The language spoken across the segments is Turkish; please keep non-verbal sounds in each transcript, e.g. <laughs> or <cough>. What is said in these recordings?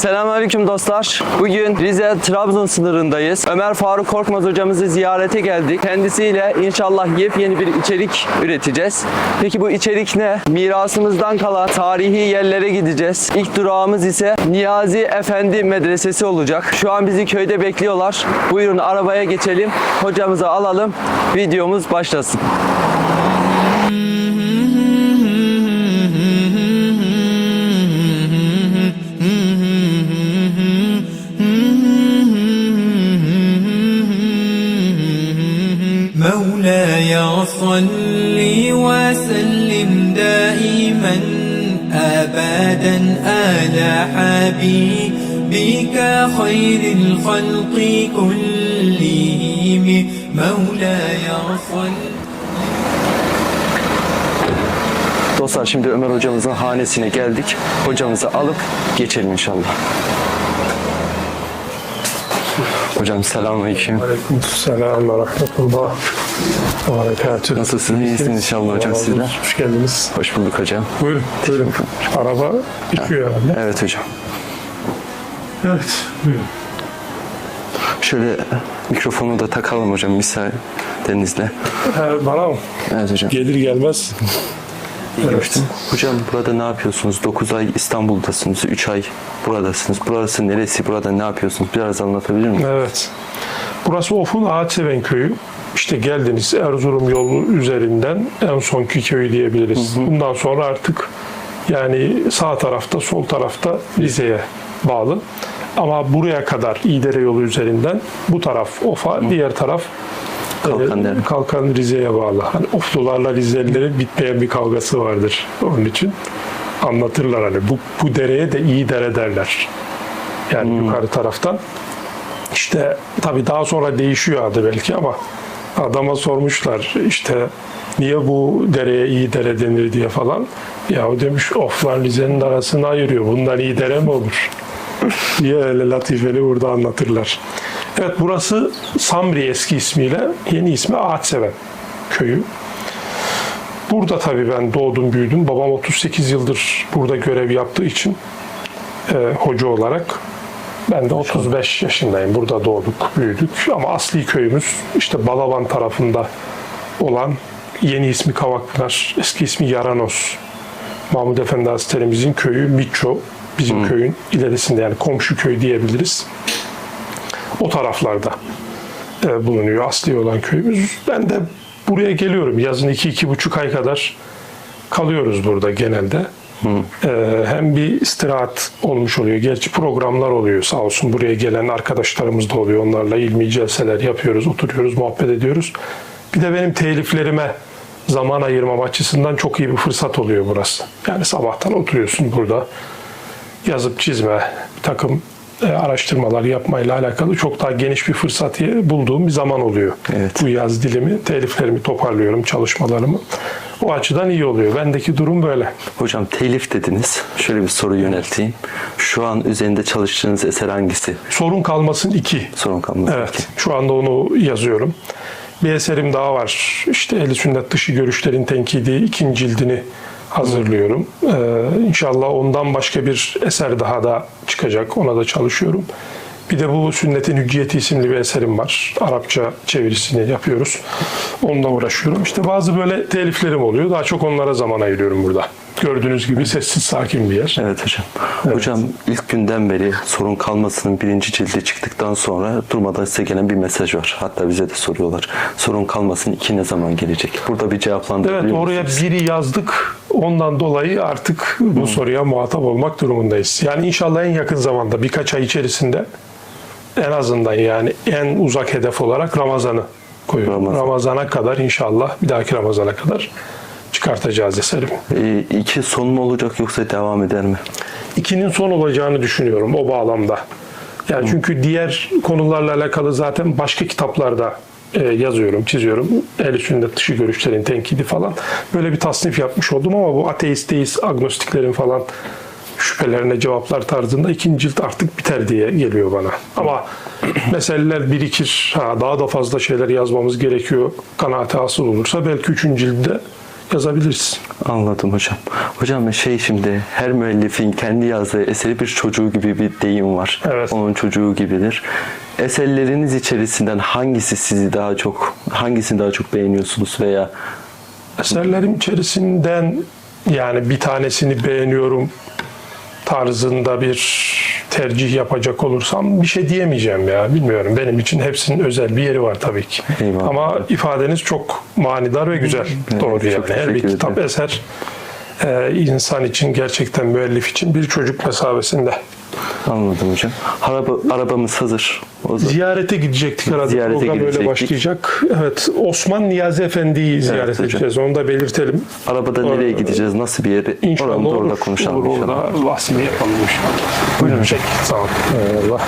Selamünaleyküm dostlar. Bugün Rize Trabzon sınırındayız. Ömer Faruk Korkmaz hocamızı ziyarete geldik. Kendisiyle inşallah yepyeni bir içerik üreteceğiz. Peki bu içerik ne? Mirasımızdan kalan tarihi yerlere gideceğiz. İlk durağımız ise Niyazi Efendi Medresesi olacak. Şu an bizi köyde bekliyorlar. Buyurun arabaya geçelim. Hocamızı alalım. Videomuz başlasın. مولاي صل وسلم دائما ابدا على حبيبك خير الخلق كلهم مولاي صل Dostlar şimdi Ömer hocamızın hanesine geldik. Hocamızı alıp geçelim inşallah. Hocam selamünaleyküm. Aleykümselam ve rahmetullah ve berekatüh. Nasılsınız? İyisiniz inşallah hocam sizler. Hoş geldiniz. Hoş bulduk hocam. Buyurun, buyurun. Araba çıkıyor herhalde. Evet hocam. Evet, buyurun. Şöyle mikrofonu da takalım hocam müsaadenizle. He, bana mı? Evet hocam. Gelir gelmez. Evet. Hocam burada ne yapıyorsunuz? 9 ay İstanbul'dasınız, 3 ay buradasınız. Burası neresi? Burada ne yapıyorsunuz? Biraz anlatabilir misiniz? Evet. Burası Of'un Ağaçseven köyü. İşte geldiniz Erzurum yolu üzerinden en sonki köy diyebiliriz. Bundan sonra artık yani sağ tarafta, sol tarafta Rize'ye bağlı. Ama buraya kadar İdere yolu üzerinden bu taraf Of'a, diğer taraf Kalkan derim. Kalkan Rize'ye bağlı. Hani Oflularla Rizelilerin bitmeyen bir kavgası vardır. Onun için anlatırlar hani bu, bu dereye de iyi dere derler. Yani yukarı taraftan. İşte tabii daha sonra değişiyor adı belki ama adama sormuşlar işte niye bu dereye iyi dere denir diye falan. Ya o demiş oflar Rize'nin arasını ayırıyor. Bundan iyi dere mi olur? <laughs> diye öyle latifeli burada anlatırlar. Evet burası Samri eski ismiyle yeni ismi Ağaçseven köyü. Burada tabii ben doğdum büyüdüm. Babam 38 yıldır burada görev yaptığı için e, hoca olarak ben de 35 yaşındayım. Burada doğduk, büyüdük. Ama asli köyümüz işte Balaban tarafında olan yeni ismi Kavakpınar, eski ismi Yaranos. Mahmud Efendi Hazretlerimizin köyü Mitço. Bizim köyün ilerisinde yani komşu köy diyebiliriz. O taraflarda e, bulunuyor asli olan köyümüz. Ben de buraya geliyorum. Yazın iki, iki buçuk ay kadar kalıyoruz burada genelde. Ee, hem bir istirahat olmuş oluyor. Gerçi programlar oluyor sağ olsun. Buraya gelen arkadaşlarımız da oluyor. Onlarla ilmi celseler yapıyoruz, oturuyoruz, muhabbet ediyoruz. Bir de benim teliflerime zaman ayırmam açısından çok iyi bir fırsat oluyor burası. Yani sabahtan oturuyorsun burada. Yazıp çizme, bir takım e, araştırmalar yapmayla alakalı çok daha geniş bir fırsat bulduğum bir zaman oluyor. Evet. Bu yaz dilimi, teliflerimi toparlıyorum, çalışmalarımı. O açıdan iyi oluyor. Bendeki durum böyle. Hocam telif dediniz. Şöyle bir soru yönelteyim. Şu an üzerinde çalıştığınız eser hangisi? Sorun kalmasın iki. Sorun kalmadı. Evet. Şu anda onu yazıyorum. Bir eserim daha var. İşte Ehl-i Sünnet dışı görüşlerin tenkidi ikinci cildini hazırlıyorum. Ee, inşallah ondan başka bir eser daha da çıkacak. Ona da çalışıyorum. Bir de bu Sünnetin Hücciyeti isimli bir eserim var. Arapça çevirisini yapıyoruz. Onunla uğraşıyorum. İşte bazı böyle teliflerim oluyor. Daha çok onlara zaman ayırıyorum burada. Gördüğünüz gibi sessiz sakin bir yer. Evet hocam. Hocam ilk günden beri sorun kalmasının birinci cildi çıktıktan sonra durmadan size gelen bir mesaj var. Hatta bize de soruyorlar. Sorun kalmasın iki ne zaman gelecek? Burada bir cevaplandırabilir Evet oraya misiniz? biri yazdık. Ondan dolayı artık bu soruya muhatap olmak durumundayız. Yani inşallah en yakın zamanda birkaç ay içerisinde en azından yani en uzak hedef olarak Ramazan'ı koyuyorum. Ramazan. Ramazan'a kadar inşallah bir dahaki Ramazan'a kadar çıkartacağız eserimi. Ee, iki son mu olacak yoksa devam eder mi? İkinin son olacağını düşünüyorum o bağlamda. Yani çünkü diğer konularla alakalı zaten başka kitaplarda e, yazıyorum, çiziyorum. Ehl-i sünnet dışı görüşlerin tenkidi falan. Böyle bir tasnif yapmış oldum ama bu ateist, deist, agnostiklerin falan şüphelerine cevaplar tarzında ikinci cilt artık biter diye geliyor bana. Ama meseleler birikir. Ha, daha da fazla şeyler yazmamız gerekiyor. Kanaati hasıl olursa belki üçüncü cilde yazabiliriz. Anladım hocam. Hocam şey şimdi her müellifin kendi yazdığı eseri bir çocuğu gibi bir deyim var. Evet. Onun çocuğu gibidir. Eserleriniz içerisinden hangisi sizi daha çok hangisini daha çok beğeniyorsunuz veya Eserlerim içerisinden yani bir tanesini beğeniyorum tarzında bir tercih yapacak olursam bir şey diyemeyeceğim ya. Bilmiyorum. Benim için hepsinin özel bir yeri var tabii ki. Eyvallah. Ama ifadeniz çok manidar ve güzel. Evet, Doğru yani. Her bir kitap eser e, insan için gerçekten müellif için bir çocuk mesabesinde. anladım hocam. Araba, arabamız hazır. O zaman. Ziyarete gidecektik herhalde. Ziyarete Program öyle gidecektik. başlayacak. Evet. Osman Niyazi Efendi'yi ziyaret hocam. edeceğiz. Onu da belirtelim. Arabada nereye Ee, gideceğiz? Nasıl bir yere? İnşallah Oranı da olur. orada konuşalım olur, inşallah. Orada bahsini yapalım inşallah. Buyurun çek. Sağ olun. Eyvallah.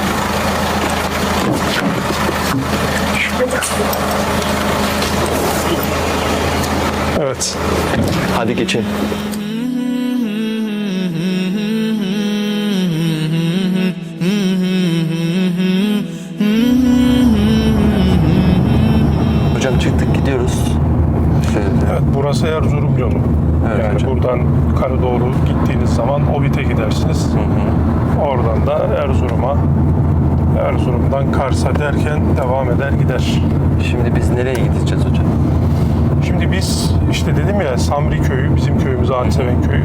Evet. Hadi geçelim. Yolu. Evet yani hocam. buradan yukarı doğru gittiğiniz zaman Obit'e gidersiniz. Oradan da Erzurum'a, Erzurum'dan Kars'a derken devam eder gider. Şimdi biz nereye gideceğiz hocam? Şimdi biz işte dedim ya Samri köyü, bizim köyümüz Ağaçseven köyü.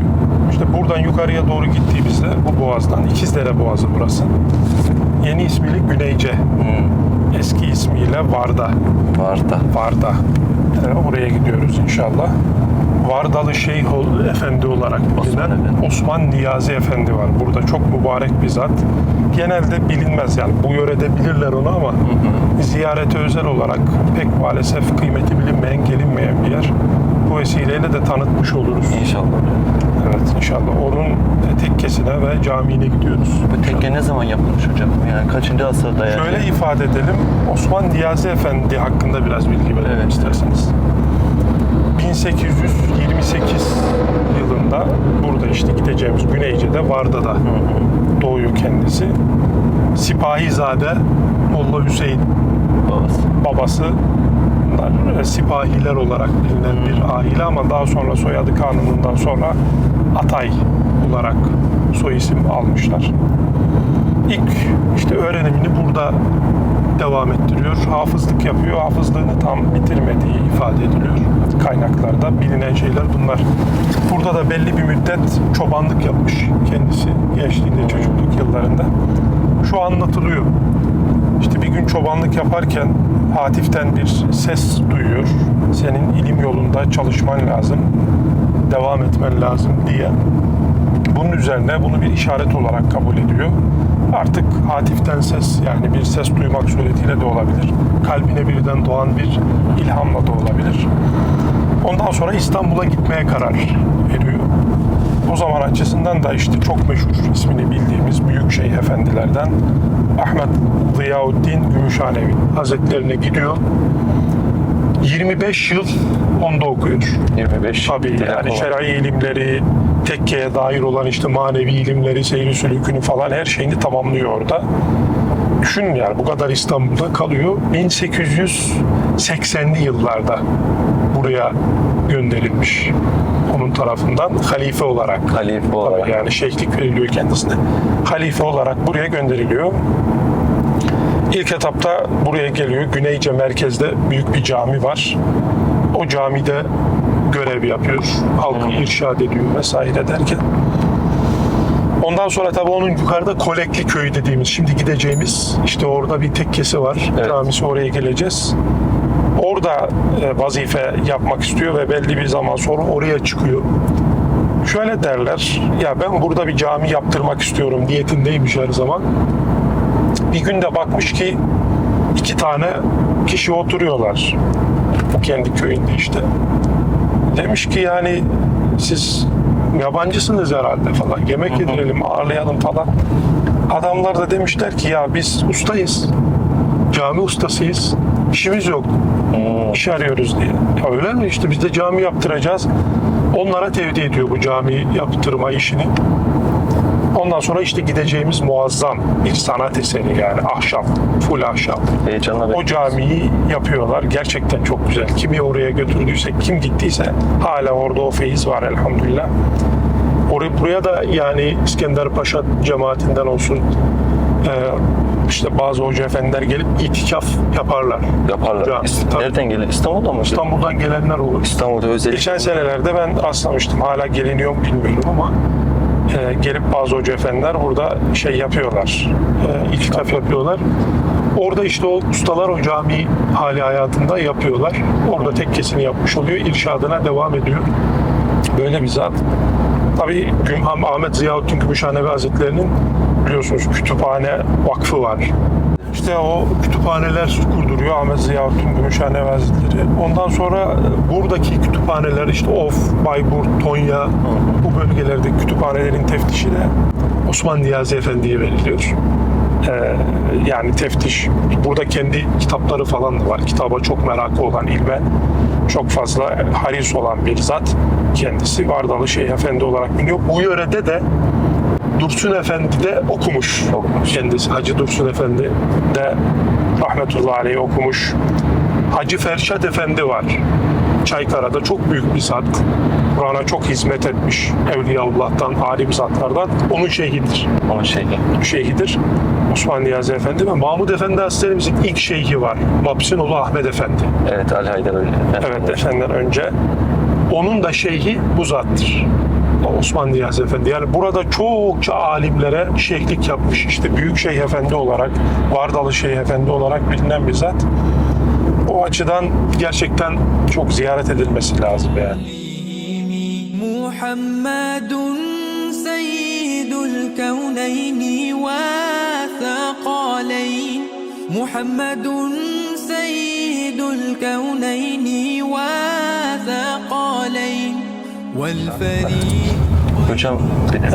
İşte buradan yukarıya doğru gittiğimizde bu boğazdan, İkizdere Boğazı burası. Yeni ismiyle Güneyce. Eski ismiyle Varda. Var da. Varda. Ee, oraya gidiyoruz inşallah. Vardalı Şeyh Efendi olarak bilinen Efendi. Osman Niyazi Efendi var. Burada çok mübarek bir zat. Genelde bilinmez yani bu yörede bilirler onu ama ziyarete özel olarak pek maalesef kıymeti bilinmeyen, gelinmeyen bir yer. Bu vesileyle de tanıtmış oluruz. İnşallah. Evet inşallah. Onun tekkesine ve camiine gidiyoruz. Bu tekke ne zaman yapılmış hocam? Yani kaçıncı asırda yani? Şöyle ifade edelim. Osman Niyazi Efendi hakkında biraz bilgi verelim Evet. isterseniz. 1828 yılında burada işte gideceğimiz Güneyce'de Varda'da doğuyor kendisi. Sipahizade Molla Hüseyin Babası. babası bunlar e, sipahiler olarak bilinen bir aile ama daha sonra soyadı kanunundan sonra Atay olarak soy isim almışlar. İlk işte öğrenimini burada. Hafızlık yapıyor. Hafızlığını tam bitirmediği ifade ediliyor. Kaynaklarda bilinen şeyler bunlar. Burada da belli bir müddet çobanlık yapmış kendisi gençliğinde, çocukluk yıllarında. Şu anlatılıyor. İşte bir gün çobanlık yaparken Hatif'ten bir ses duyuyor. Senin ilim yolunda çalışman lazım, devam etmen lazım diye. Bunun üzerine bunu bir işaret olarak kabul ediyor. Artık hatiften ses yani bir ses duymak suretiyle de olabilir. Kalbine birden doğan bir ilhamla da olabilir. Ondan sonra İstanbul'a gitmeye karar veriyor. O zaman açısından da işte çok meşhur ismini bildiğimiz büyük şeyh efendilerden Ahmet Ziyaüddin Gümüşhanevi Hazretlerine gidiyor. 25 yıl onda okuyor. 25. Tabii yani şer'i ilimleri, tekkeye dair olan işte manevi ilimleri, seyri sülükünü falan her şeyini tamamlıyor orada. Düşünün yani bu kadar İstanbul'da kalıyor. 1880'li yıllarda buraya gönderilmiş onun tarafından halife olarak. Halife olarak. Yani şeyhlik veriliyor kendisine. Halife olarak buraya gönderiliyor. İlk etapta buraya geliyor. Güneyce merkezde büyük bir cami var. O camide görev yapıyor. Halkı irşad ediyor vesaire derken. Ondan sonra tabii onun yukarıda Kolekli Köyü dediğimiz, şimdi gideceğimiz, işte orada bir tekkesi var. Evet. Camisi oraya geleceğiz. Orada e, vazife yapmak istiyor ve belli bir zaman sonra oraya çıkıyor. Şöyle derler, ya ben burada bir cami yaptırmak istiyorum niyetindeymiş her zaman. Bir gün de bakmış ki iki tane kişi oturuyorlar. Kendi köyünde işte. Demiş ki yani siz yabancısınız herhalde falan. Yemek yedirelim, ağırlayalım falan. Adamlar da demişler ki ya biz ustayız. Cami ustasıyız. İşimiz yok. İş arıyoruz diye. Ya öyle mi? İşte biz de cami yaptıracağız. Onlara tevdi ediyor bu cami yaptırma işini. Ondan sonra işte gideceğimiz muazzam bir sanat eseri yani ahşap, full ahşap. Heyecanla O camiyi yapıyorlar. Gerçekten çok güzel. Kimi oraya götürdüyse, kim gittiyse hala orada o feyiz var elhamdülillah. Oraya, buraya da yani İskender Paşa cemaatinden olsun e, işte bazı hoca efendiler gelip itikaf yaparlar. yaparlar. Cami. Nereden geliyor? İstanbul'dan mı? İstanbul'dan gelenler olur. İstanbul'da özellikle. Geçen senelerde ben aslamıştım. Hala geliniyor mu bilmiyorum ama e, gelip bazı hoca efendiler burada şey yapıyorlar. E, itikaf yapıyorlar. Orada işte o ustalar o cami hali hayatında yapıyorlar. Orada tekkesini yapmış oluyor. İrşadına devam ediyor. Böyle bir zat. Tabii Ahmet Ziyaüddin Gümüşhanevi Hazretleri'nin biliyorsunuz kütüphane vakfı var. İşte o kütüphaneler kurduruyor Ahmet Ziyaüddin Gümüşhanevi Hazretleri. Ondan sonra e, buradaki kütüphaneler işte Of, Bayburt, Tonya bu bölgelerdeki kütüphanelerin teftişi de Osman Niyazi Efendi'ye veriliyor. Ee, yani teftiş. Burada kendi kitapları falan da var. Kitaba çok merakı olan ilmen çok fazla haris olan bir zat. Kendisi Vardalı Şeyh Efendi olarak biliniyor. Bu yörede de Dursun Efendi de okumuş. Okumuş. Kendisi Hacı Dursun Efendi de rahmetullahi aleyh okumuş. Hacı Ferşat Efendi var. Çaykara'da çok büyük bir zat. Kur'an'a çok hizmet etmiş. Evliyaullah'tan, alim zatlardan. Onun şeyhidir. Onun şeyi. Şeyhidir. Osman Niyazi Efendi ve Mahmud Efendi Hazretlerimizin ilk şeyhi var. Mapsinoğlu Ahmet Efendi. Evet Ali Haydar öyle. Evet efendiden önce. Onun da şeyhi bu zattır. Osman Niyazi Efendi. Yani burada çokça alimlere şeyhlik yapmış. İşte Büyük Şeyh Efendi olarak, Vardalı Şeyh Efendi olarak bilinen bir zat. O açıdan gerçekten çok ziyaret edilmesi lazım yani. Muhammedun seyyidül kevneyni ve thakaleyn Muhammedun seyyidül kevneyni ve thakaleyn Hocam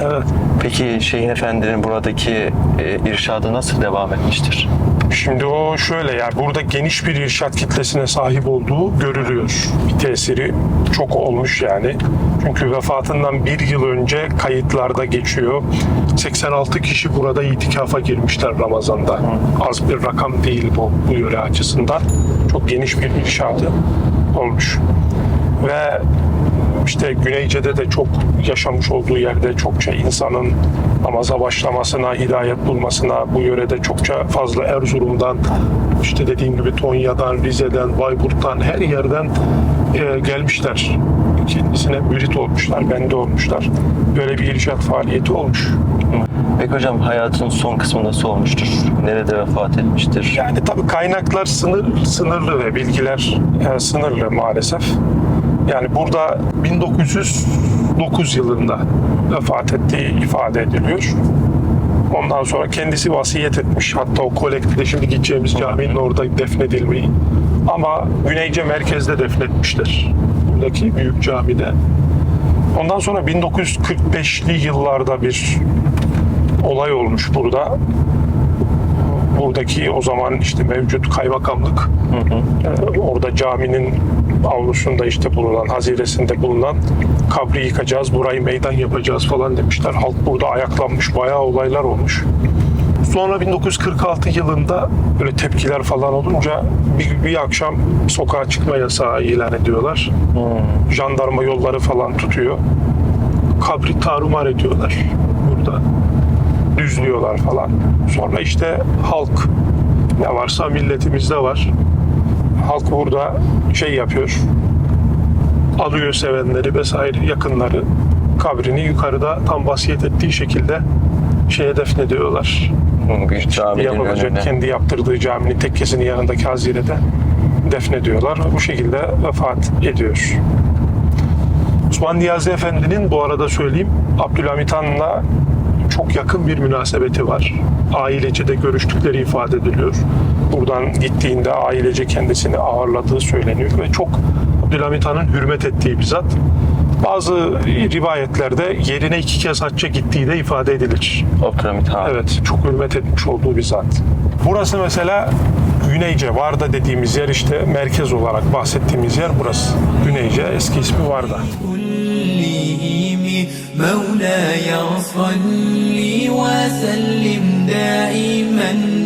Evet. peki Şeyhin Efendi'nin buradaki e, irşadı nasıl devam etmiştir? Şimdi o şöyle yani burada geniş bir irşat kitlesine sahip olduğu görülüyor. Bir tesiri çok olmuş yani. Çünkü vefatından bir yıl önce kayıtlarda geçiyor. 86 kişi burada itikafa girmişler Ramazan'da. Az bir rakam değil bu, bu yöre açısından. Çok geniş bir irşadı olmuş. Ve işte Güneyce'de de çok yaşamış olduğu yerde çokça insanın namaza başlamasına, hidayet bulmasına, bu yörede çokça fazla Erzurum'dan, işte dediğim gibi Tonya'dan, Rize'den, Bayburt'tan her yerden e, gelmişler. Kendisine mürit olmuşlar, bende olmuşlar. Böyle bir irşat faaliyeti olmuş. Peki hocam hayatın son kısmı nasıl olmuştur? Nerede vefat etmiştir? Yani tabii kaynaklar sınır, sınırlı ve bilgiler e, sınırlı maalesef. Yani burada 1909 yılında vefat ettiği ifade ediliyor. Ondan sonra kendisi vasiyet etmiş. Hatta o kolektifte şimdi gideceğimiz caminin orada defnedilmeyi. Ama Güneyce merkezde defnetmişler. Buradaki büyük camide. Ondan sonra 1945'li yıllarda bir olay olmuş burada buradaki o zaman işte mevcut kaymakamlık e, orada caminin avlusunda işte bulunan haziresinde bulunan kabri yıkacağız burayı meydan yapacağız falan demişler. Halk burada ayaklanmış bayağı olaylar olmuş. Sonra 1946 yılında böyle tepkiler falan olunca bir, bir akşam sokağa çıkma yasağı ilan ediyorlar. Jandarma yolları falan tutuyor. Kabri tarumar ediyorlar burada düzlüyorlar falan. Sonra işte halk ne varsa milletimizde var. Halk burada şey yapıyor. Alıyor sevenleri vesaire yakınları kabrini yukarıda tam vasiyet ettiği şekilde şeye defnediyorlar. Büyük caminin Yapılacak önüne. kendi yaptırdığı caminin tekkesinin yanındaki hazirede defnediyorlar. Bu şekilde vefat ediyor. Osman Niyazi Efendi'nin bu arada söyleyeyim Abdülhamit Han'la çok yakın bir münasebeti var. Ailece de görüştükleri ifade ediliyor Buradan gittiğinde ailece kendisini ağırladığı söyleniyor ve çok Abdülhamit Han'ın hürmet ettiği bir zat. Bazı rivayetlerde yerine iki kez hacca gittiği de ifade edilir. Abdülhamit Han. Evet, çok hürmet etmiş olduğu bir zat. Burası mesela Güneyce, Varda dediğimiz yer işte merkez olarak bahsettiğimiz yer burası. Güneyce, eski ismi Varda. كلهم مولاي صل وسلم دائما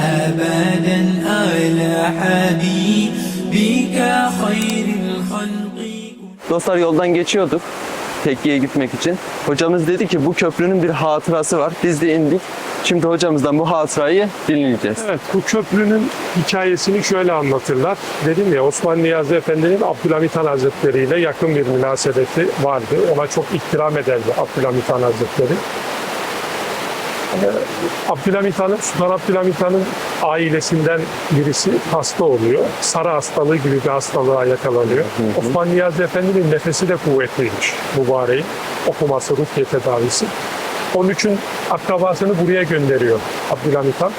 أبدا على حبيبك خير الخلق Dostlar yoldan geçiyorduk tekkiye gitmek için. Hocamız dedi ki bu köprünün bir hatırası var. Biz de indik. Şimdi hocamızdan bu hatırayı dinleyeceğiz. Evet, bu köprünün hikayesini şöyle anlatırlar. Dedim ya Osman Niyazi Efendi'nin Abdülhamit Han Hazretleri ile yakın bir münasebeti vardı. Ona çok ihtiram ederdi Abdülhamit Han Hazretleri. Abdülhamit Han'ın, Sultan Abdülhamit Han'ın ailesinden birisi hasta oluyor. Sarı hastalığı gibi bir hastalığa yakalanıyor. Osman Niyazi Efendi'nin nefesi de kuvvetliymiş mübareğin. Okuması, rukiye tedavisi. Onun için akrabasını buraya gönderiyor Abdülhamit Han.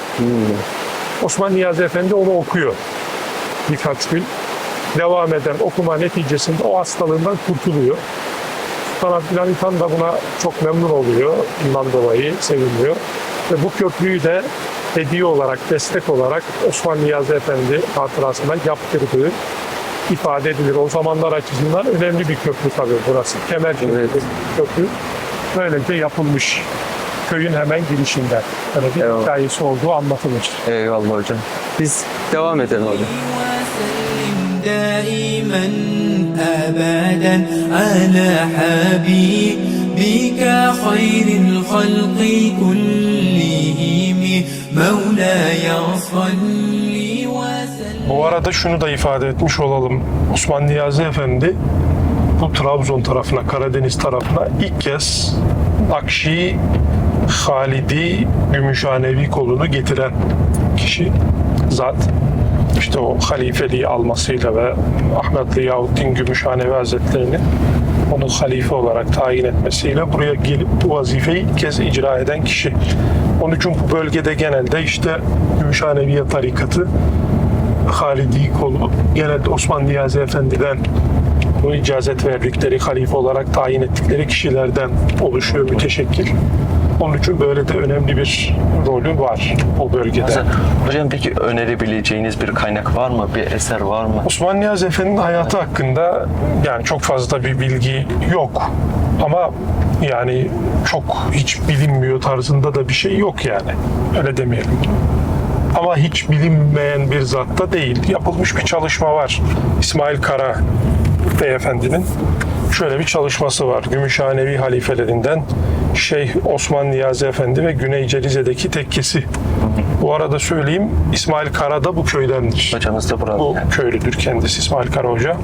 Osman Niyazi Efendi onu okuyor birkaç gün. Devam eden okuma neticesinde o hastalığından kurtuluyor. Sultan Abdülhamit Han da buna çok memnun oluyor. Bundan dolayı seviniyor. Ve bu köprüyü de hediye olarak, destek olarak Osman Niyazi Efendi hatırasına yaptırdığı ifade edilir. O zamanlar açısından önemli bir köprü tabii burası. Kemer Evet. köprü. Böylece yapılmış köyün hemen girişinde. Böyle bir Eyvallah. hikayesi olduğu anlatılır. Eyvallah hocam. Biz devam edelim hocam. وسلم دائما أبدا على حبيبك خير الخلق كلهم مولاي صل وسلم Bu arada şunu da ifade etmiş olalım. Osman Niyazi Efendi bu Trabzon tarafına, Karadeniz tarafına ilk kez Nakşi Halidi Gümüşhanevi kolunu getiren kişi zat. İşte o halifeliği almasıyla ve Ahmet Ziyavuddin Gümüşhanevi Hazretleri'ni onu halife olarak tayin etmesiyle buraya gelip bu vazifeyi ilk kez icra eden kişi. Onun için bu bölgede genelde işte Gümüşhaneviye tarikatı Halidi kolu genelde Osman Niyazi Efendi'den bu icazet verdikleri, halife olarak tayin ettikleri kişilerden oluşuyor, müteşekkil. Onun için böyle de önemli bir rolü var o bölgede. Hocam peki önerebileceğiniz bir kaynak var mı? Bir eser var mı? Osman Niyazi Efendi'nin hayatı hakkında yani çok fazla bir bilgi yok. Ama yani çok hiç bilinmiyor tarzında da bir şey yok yani. Öyle demeyelim. Ama hiç bilinmeyen bir zat da değil. Yapılmış bir çalışma var. İsmail Kara Beyefendinin şöyle bir çalışması var. Gümüşhanevi halifelerinden Şeyh Osman Niyazi Efendi ve Güney Celize'deki tekkesi. Bu arada söyleyeyim İsmail Kara da bu köydendir. Hocamız da burada. Bu köylüdür kendisi İsmail Kara Hoca.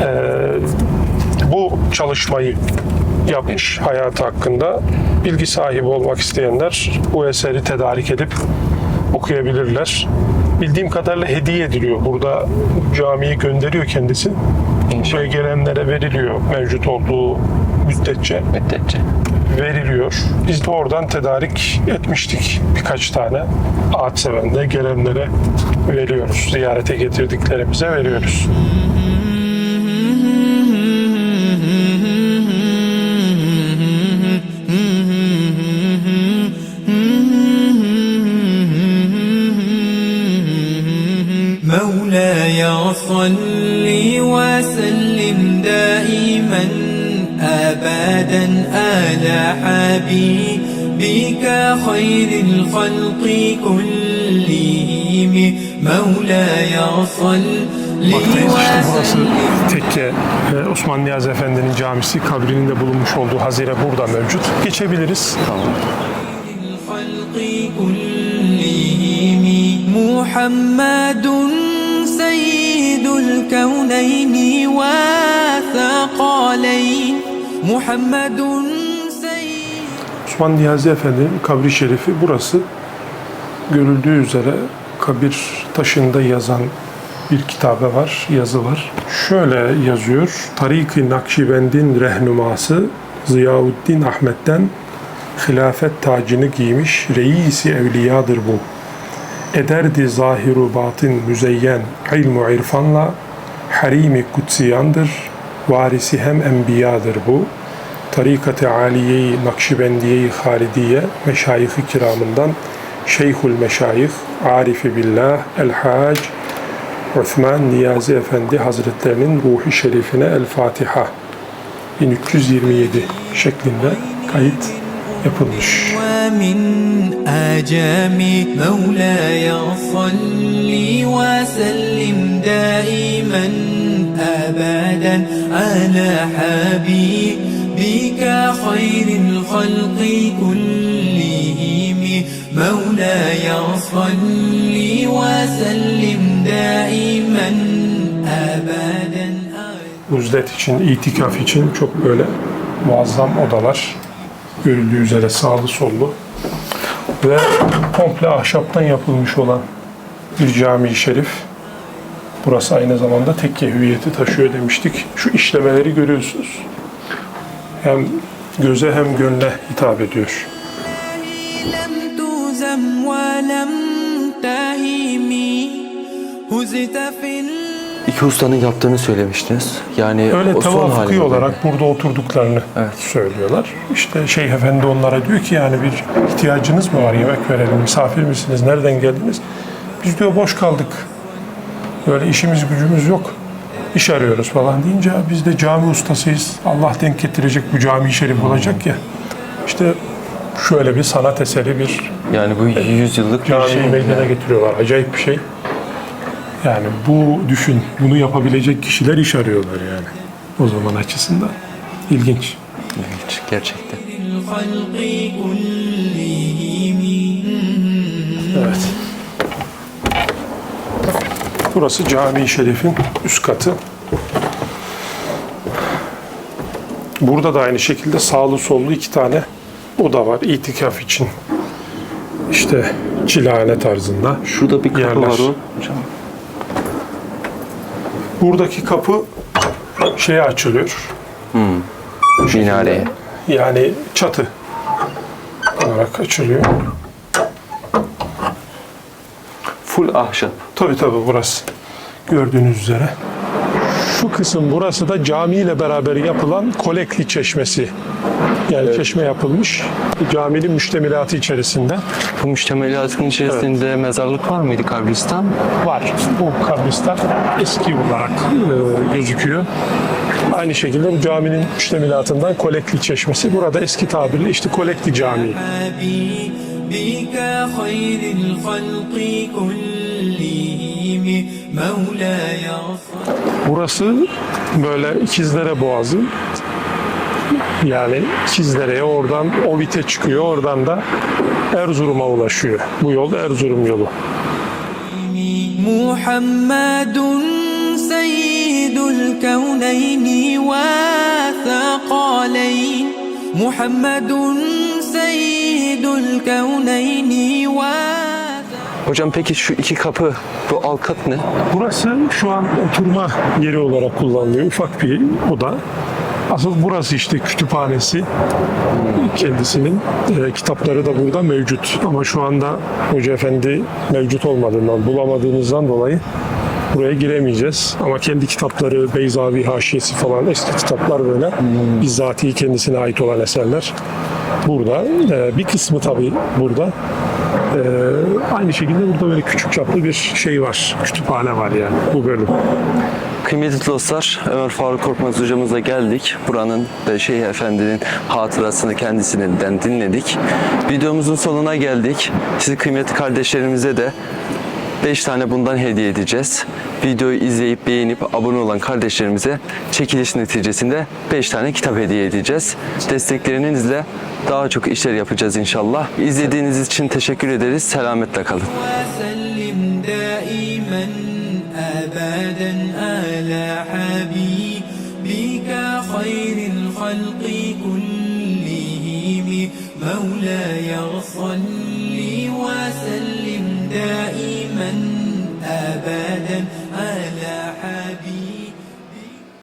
Ee, bu çalışmayı yapmış hayatı hakkında. Bilgi sahibi olmak isteyenler bu eseri tedarik edip okuyabilirler. Bildiğim kadarıyla hediye ediliyor. Burada camiye gönderiyor kendisi Buraya gelenlere veriliyor mevcut olduğu müddetçe Müddetçe. veriliyor. Biz de oradan tedarik etmiştik birkaç tane. Ağaç sevende gelenlere veriyoruz. Ziyarete getirdiklerimize veriyoruz. مولاي صل وسلم دائما أبدا على حبيبك خير الخلق كلهم مولاي صل Baktayız işte burası وسلم tekke ve Osman Niyazi Efendi'nin camisi kabrinin de bulunmuş olduğu hazire burada mevcut. Geçebiliriz. الخلق كلهم محمد سيد الكونين وثقالين محمد سيد Osman Niyazi Efendi'nin kabri şerifi burası. Görüldüğü üzere kabir taşında yazan bir kitabe var, yazı var. Şöyle yazıyor. Tarik-i Nakşibend'in rehnuması Ziyavuddin Ahmet'ten hilafet tacını giymiş reisi evliyadır bu. Ederdi zahiru batın müzeyyen ilmu irfanla harimi kutsiyandır. Varisi hem enbiyadır bu. Tarikat-ı Aliye-i Nakşibendiye-i Halidiye meşayih-i kiramından Şeyhül Meşayih Arifi Billah El-Hac Osman Niyazi Efendi Hazretlerinin ruhi şerifine El Fatiha. 1327 şeklinde kayıt yapılmış. ومن آجام مولاي صل وسلم دائما أبدا على حبيبك خير الخلق كلهم مولاي صل وسلم دائما أبدا Uzdet için, itikaf için çok böyle muazzam odalar. Görüldüğü üzere sağlı sollu ve komple ahşaptan yapılmış olan bir cami-i şerif. Burası aynı zamanda tekke hüviyeti taşıyor demiştik. Şu işlemeleri görüyorsunuz. Hem göze hem gönle hitap ediyor. لم تزم ولم تهمي هزت في İki ustanın yaptığını söylemiştiniz. Yani Öyle o son tavafuki halinde. olarak burada oturduklarını Evet. söylüyorlar. İşte Şeyh Efendi onlara diyor ki yani bir ihtiyacınız mı var? Yemek verelim, misafir misiniz? Nereden geldiniz? Biz diyor boş kaldık. Böyle işimiz gücümüz yok. İş arıyoruz falan deyince biz de cami ustasıyız. Allah denk getirecek bu cami şerif olacak ya. İşte şöyle bir sanat eseri bir Yani bu 100 yıllık bir camiyi şey. meydana getiriyorlar. Acayip bir şey. Yani bu düşün, bunu yapabilecek kişiler iş arıyorlar yani. O zaman açısından ilginç. İlginç gerçekten. Evet. Burası Cami-i Şerif'in üst katı. Burada da aynı şekilde sağlı sollu iki tane oda var itikaf için. İşte çilane tarzında. Şurada bir kapı yerler. var o. Hocam. Buradaki kapı şeye açılıyor. Minareye. Yani çatı olarak açılıyor. Full ahşap. Tabii tabii burası. Gördüğünüz üzere. Şu kısım burası da cami ile beraber yapılan Kolekli Çeşmesi. Yani çeşme yapılmış caminin müştemilatı içerisinde Bu müştemilatın içerisinde mezarlık var mıydı kabristan? var. Bu kabristan eski olarak e, gözüküyor. Aynı şekilde bu caminin müştemilatından Kolekli Çeşmesi. Burada eski tabirle işte Kolekli Camii. Burası böyle İkizlere Boğazı. Yani İkizdere'ye oradan Ovit'e çıkıyor. Oradan da Erzurum'a ulaşıyor. Bu yol Erzurum yolu. محمد سيد الكونين وثقالين محمد سيد الكونين وثقالين Hocam peki şu iki kapı, bu alt kat ne? Burası şu an oturma yeri olarak kullanılıyor. Ufak bir oda. Asıl burası işte kütüphanesi. Kendisinin e, kitapları da burada mevcut. Ama şu anda Hoca Efendi mevcut olmadığından, bulamadığımızdan dolayı buraya giremeyeceğiz. Ama kendi kitapları, Beyzavi haşiyesi falan eski kitaplar böyle. Bizzati kendisine ait olan eserler burada. E, bir kısmı tabii burada. Ee, aynı şekilde burada böyle küçük çaplı bir şey var. Kütüphane var yani bu bölüm. Kıymetli dostlar, Ömer Faruk Korkmaz hocamızla geldik. Buranın ve Şeyh Efendi'nin hatırasını kendisinden dinledik. Videomuzun sonuna geldik. Siz kıymetli kardeşlerimize de 5 tane bundan hediye edeceğiz. Videoyu izleyip beğenip abone olan kardeşlerimize çekiliş neticesinde 5 tane kitap hediye edeceğiz. Desteklerinizle daha çok işler yapacağız inşallah. İzlediğiniz için teşekkür ederiz. Selametle kalın. وسلم دائما